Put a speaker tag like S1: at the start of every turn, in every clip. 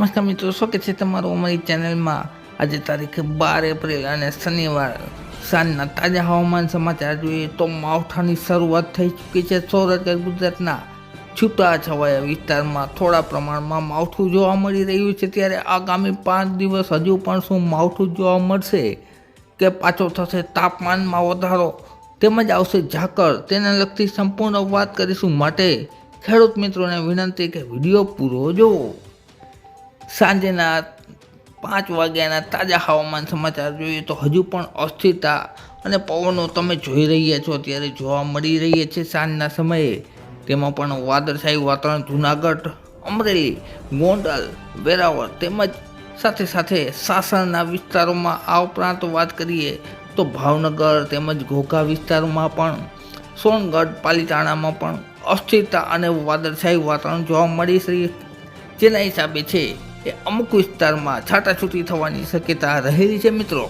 S1: નમસ્કાર મિત્રો શું કે છે તમારું અમારી ચેનલમાં આજે તારીખ બાર એપ્રિલ અને શનિવાર સાંજના તાજા હવામાન સમાચાર જોઈએ તો માવઠાની શરૂઆત થઈ ચૂકી છે. સૌરાષ્ટ્ર, ગુજરાતના છૂટા છવાયા વિસ્તારમાં થોડા પ્રમાણમાં માવઠું જોવા મળી રહ્યું છે. ત્યારે આગામી પાંચ દિવસ હજુ પણ શું માવઠું જોવા મળશે કે પાછો થશે તાપમાનમાં વધારો? તેમજ આવશે ઝાકળ. તેને લગતી સંપૂર્ણ વાત કરીશું. માટે ખેડૂત મિત્રોને વિનંતી કે વીડિયો પૂરો જોવો. સાંજના પાંચ વાગ્યાના તાજા હવામાન સમાચાર જોઈએ તો હજુ પણ અસ્થિરતા અને પવનો તમે જોઈ રહ્યા છો. ત્યારે જોવા મળી રહી છે સાંજના સમયે. તેમાં પણ વાદળછાયું વાતાવરણ, જૂનાગઢ, અમરેલી, ગોંડલ, વેરાવળ તેમજ સાથે સાથે સાસણના વિસ્તારોમાં આ ઉપરાંત વાત કરીએ તો ભાવનગર તેમજ ઘોઘા વિસ્તારોમાં પણ, સોનગઢ, પાલિતાણામાં પણ અસ્થિરતા અને વાદળછાયું વાતાવરણ જોવા મળી રહી જેના હિસાબે છે એ અમુક વિસ્તારમાં છાટાછૂટી થવાની શક્યતા રહેલી છે મિત્રો.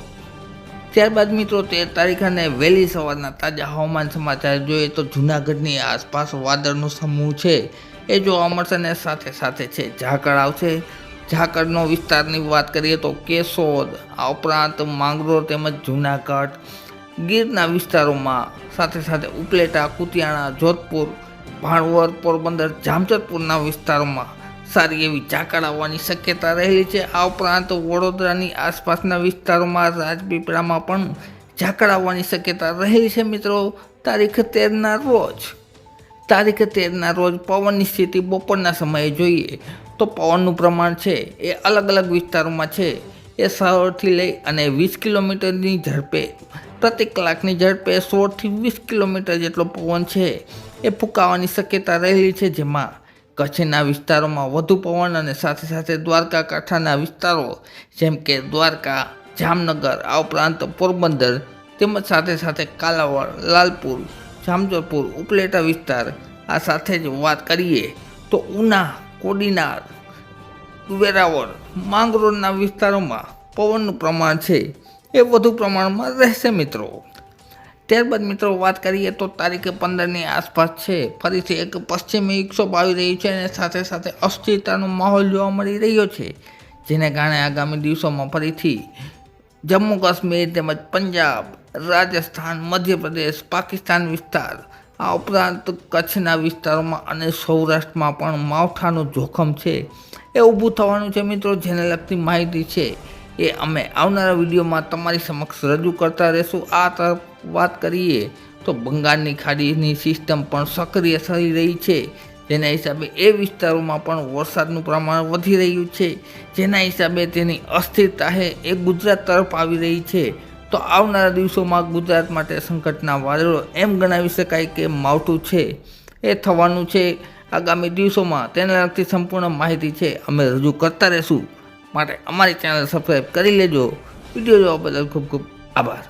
S1: ત્યારબાદ મિત્રો તેર તારીખ અને વહેલી સવારના તાજા હવામાન સમાચાર જોઈએ તો જૂનાગઢની આસપાસ વાદળનો સમૂહ છે. એ જોવા મળશે અને સાથે સાથે છે ઝાકળ આવશે. ઝાકળનો વિસ્તારની વાત કરીએ તો કેશોદ, આ ઉપરાંત માંગરોળ તેમજ જૂનાગઢ ગીરના વિસ્તારોમાં સાથે સાથે ઉપલેટા, કુતિયાણા, જોધપુર ભાણવર પોરબંદર જામજતપુરના વિસ્તારોમાં સારી એવી ઝાકળ આવવાની શક્યતા રહેલી છે. આ ઉપરાંત વડોદરાની આસપાસના વિસ્તારોમાં રાજપીપળામાં પણ ઝાકળ આવવાની શક્યતા રહેલી છે મિત્રો. તારીખ તેરના રોજ, તારીખ તેરના રોજ પવનની સ્થિતિ બપોરના સમયે જોઈએ તો પવનનું પ્રમાણ છે એ અલગ અલગ વિસ્તારોમાં છે. એ સોળથી લઈ અને વીસ કિલોમીટરની ઝડપે પ્રતિ કલાકની ઝડપે સોળથી વીસ કિલોમીટર જેટલો પવન છે એ ફૂંકાવાની શક્યતા રહેલી છે જેમાં કચ્છના વિસ્તારોમાં વધુ પવન અને સાથે સાથે દ્વારકા કાંઠાના વિસ્તારો, જેમ કે દ્વારકા, જામનગર, આ ઉપરાંત પોરબંદર તેમજ સાથે સાથે કાલાવડ, લાલપુર, જામજોધપુર, ઉપલેટા વિસ્તાર, આ સાથે જ વાત કરીએ તો ઉના, કોડીનાર, વેરાવળ, માંગરોળના વિસ્તારોમાં પવનનું પ્રમાણ છે. એ વધુ પ્રમાણમાં રહેશે મિત્રો. ત્યારબાદ મિત્રો વાત કરીએ તો તારીખે પંદરની આસપાસ છે. ફરીથી એક પશ્ચિમી વિક્ષોભ આવી રહ્યું છે અને સાથે સાથે અસ્થિરતાનો માહોલ જોવા મળી રહ્યો છે, જેને કારણે આગામી દિવસોમાં ફરીથી જમ્મુ કાશ્મીર તેમજ પંજાબ, રાજસ્થાન, મધ્યપ્રદેશ, પાકિસ્તાન વિસ્તાર, આ ઉપરાંત કચ્છના વિસ્તારોમાં અને સૌરાષ્ટ્રમાં પણ માવઠાનું જોખમ છે. એ ઊભું થવાનું છે મિત્રો, જેને લગતી માહિતી છે. એ અમે આવનારા વિડીયોમાં તમારી સમક્ષ રજૂ કરતા રહેશું. આ તરફ વાત કરીએ તો બંગાળની ખાડીની સિસ્ટમ પણ સક્રિય થઈ રહી છે. જેના હિસાબે એ વિસ્તારોમાં પણ વરસાદનું પ્રમાણ વધી રહ્યું છે. જેના હિસાબે તેની અસ્થિરતા એ ગુજરાત તરફ આવી રહી છે. તો આવનારા દિવસોમાં ગુજરાત માટે સંકટના વાદળો એમ ગણાવી શકાય કે માવઠું છે. એ થવાનું છે. આગામી દિવસોમાં તેને લગતી સંપૂર્ણ માહિતી છે. અમે રજૂ કરતા રહેશું. માટે અમારી ચેનલ સબસ્ક્રાઈબ કરી લેજો. વીડિયો જોવા બદલ ખૂબ ખૂબ આભાર.